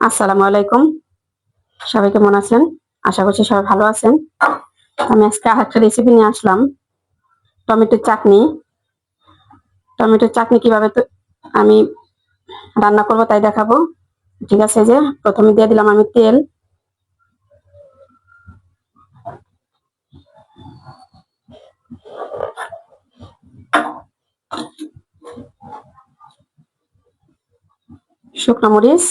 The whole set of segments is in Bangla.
আসসালামু আলাইকুম। সবাই কেমন আছেন? আশা করছি সবাই ভালো আছেন। আমি আজকে আর একটা রেসিপি নিয়ে আসলাম। টমেটোর চাটনি। টমেটোর চাটনি কীভাবে তো আমি রান্না করব তাই দেখাবো। ঠিক আছে যে প্রথমে দিয়ে দিলাম আমি তেল। শুকনো মরিচ।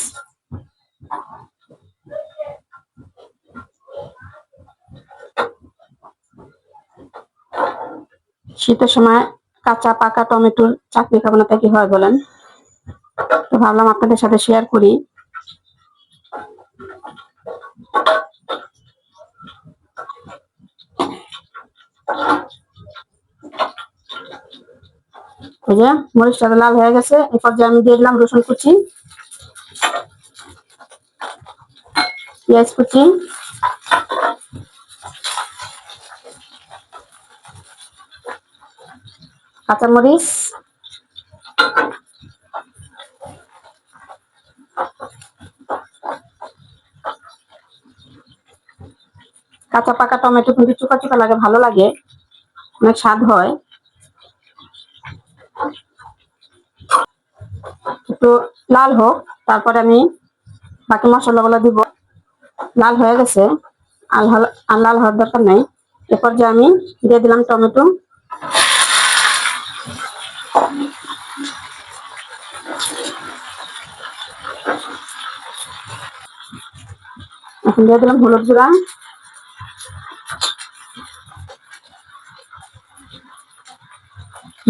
শীতের সময় কাঁচা, পাকা টমেটোর চাটনি খাব না কি হয় বলেন? তো ভাবলাম আপনাদের সাথে শেয়ার করি। ওই যে মরিচটা লাল হয়ে গেছে এই পর্যায়ে আমি দিয়ে দিলাম রসুন কুচি, পেঁয়াজ কুচি কাঁচামরিচ কাঁচা পাকা টমেটো কিন্তু চুকা চুকা লাগে, ভালো লাগে। অনেক স্বাদ হয়। একটু লাল হোক, তারপরে আমি বাকি মশলাগুলো দিব। লাল হয়ে গেছে। আর লাল হওয়ার দরকার নেই। এরপর যে আমি দিয়ে দিলাম টমেটো এখন দিয়ে দিলাম হলুদ গুঁড়া।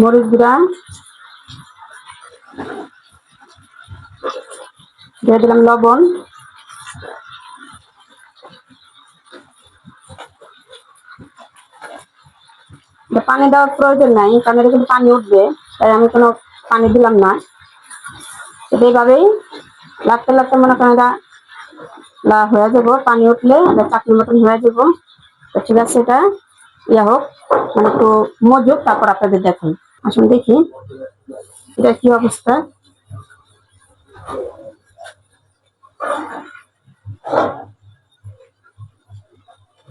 মরিচ গুঁড়া। দিয়ে দিলাম লবণ। পানি দেওয়ার প্রয়োজন নাই, কারণ এটা কিন্তু পানি উঠবে, তাই আমি কোনো পানি দিলাম না। এইভাবেই লাগতে লাগতে মনে করেন এটা লা- হয়ে যাব, পানি উঠলে এটা চাকরি মতন হয়ে যাব। তো ঠিক আছে এটা। ইয়া হোক মানে একটু মজুক তারপর আপনাদের দেখুন আসুন দেখি, এটা কি অবস্থা?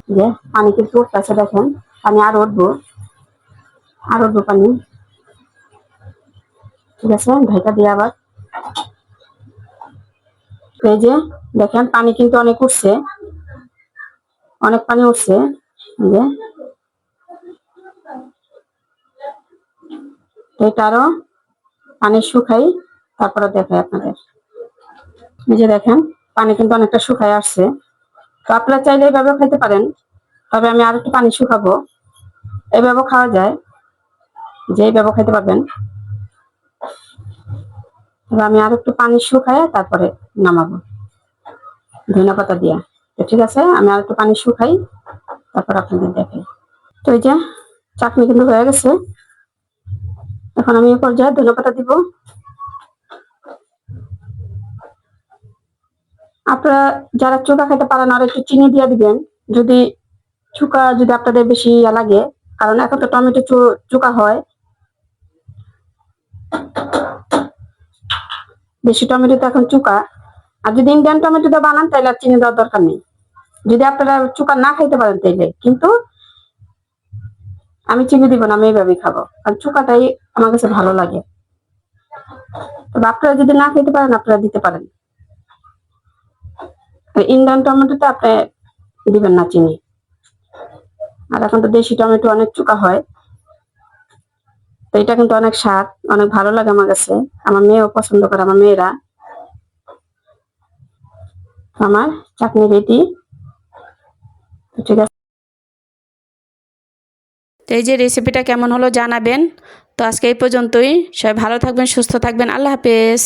যে পানি কিন্তু উঠতেছে, দেখেন। পানি আর উঠবো। আর উঠবো পানি। ঠিক আছে, ঢাকা দিয়ে আবার এই যে দেখেন, পানি কিন্তু অনেক উঠছে। অনেক পানি উঠছে। যে। তো এটা আরও পানি শুকাই, তারপরে দেখাই আপনাদের। এই যে দেখেন, পানি কিন্তু অনেকটা শুকায় আসছে। তো আপনারা চাইলে এইভাবে খেতে পারেন। তবে আমি আর একটু পানি শুকাবো। এইভাবে খাওয়া যায়। যে এইভাবে খেতে পারবেন। তবে আমি আর একটু পানি শুকায় তারপরে নামাবো। ধনে পাতা দিয়া। তো ঠিক আছে, আমি আর একটু পানি শুকাই, তারপর আপনাদের দেখাই। তো এই যে, চাটনি কিন্তু হয়ে গেছে। এখন আমি পর্যায়ে ধনে পাতা দিব। আপনারা যারা চোখা খেতে পারেন, আর একটু চিনি দিয়ে দিবেন। যদি চুকা যদি আপনাদের বেশি ইয়া লাগে, কারণ এখন তো টমেটো চুকা হয়। বেশি টমেটো তো এখন চুকা। আর যদি ইন্ডিয়ান টমেটো দিয়ে বানান তাহলে আর চিনি দেওয়ার দরকার নেই। যদি আপনারা চুকা না খাইতে পারেন তাইলে। কিন্তু আমি চিনি দিব না, আমি এইভাবেই খাব। আর চুকাটাই আমার কাছে ভালো লাগে। তবে আপনারা যদি না খেতে পারেন, আপনারা দিতে পারেন। ইন্ডিয়ান টমেটোতে আপনি দিবেন না চিনি। আর এখন তো দেশি টমেটো অনেক চুকা হয়। তো এটা কিন্তু অনেক স্বাদ, অনেক ভালো লাগে আমার কাছে। আমার মেয়েও পছন্দ করে, আমার মেয়েরা। আমার চাটনি রেডি ঠিক আছে। তো এই যে রেসিপিটা কেমন হলো জানাবেন। তো আজকে এই পর্যন্তই। সবাই ভালো থাকবেন, সুস্থ থাকবেন। আল্লাহ হাফেজ।